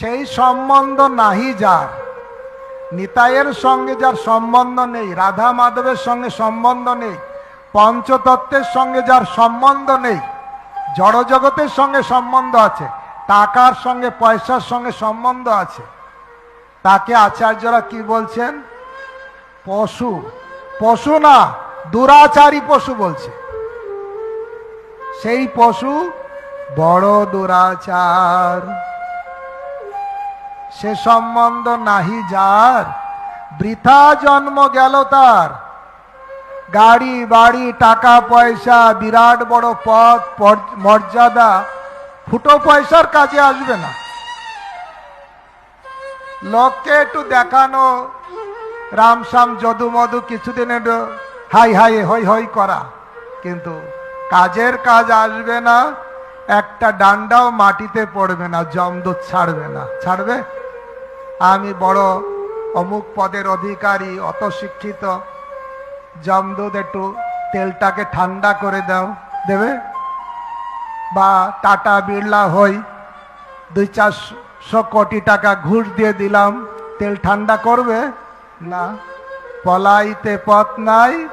সেই সম্বন্ধ নাহি যার। নিতাইয়ের সঙ্গে যার সম্বন্ধ নেই, রাধা মাধবের সঙ্গে সম্বন্ধ নেই, পঞ্চতত্ত্বের সঙ্গে যার সম্বন্ধ নেই, জড়জগতের সঙ্গে সম্বন্ধ আছে, টাকার সঙ্গে, পয়সার সঙ্গে সম্বন্ধ আছে। তাকে আচার্যরা কি বলছেন? পশু। পশু না, দুরাচারী পশু বলছে। সেই পশু বড় দুরাচার। সে সম্বন্ধ নাহি যার। বৃথা জন্ম গেল তার। গাড়ি, বাড়ি, টাকা, পয়সা, বিরাট বড় পদ মর্যাদা, ফুটো পয়সার কাজে আসবে না। লোককে একটু দেখানো। রামসাম যদু মধু কিছুদিন একটু হাই হাই হই হই করা। কিন্তু কাজের কাজ আসবে না, একটা ডান্ডাও মাটিতে পড়বে না, জমদূত ছাড়বে না। ছাড়বে? আমি বড় অমুক পদের অধিকারী অত শিক্ষিত জমদূত একটু তেলটাকে ঠান্ডা করে দাও। দেবে? বা টাটা বিড়লা হই। দুই চারশো কোটি টাকা ঘুষ দিয়ে দিলাম। তেল ঠান্ডা করবে? না। পলাইতে পথ নাই।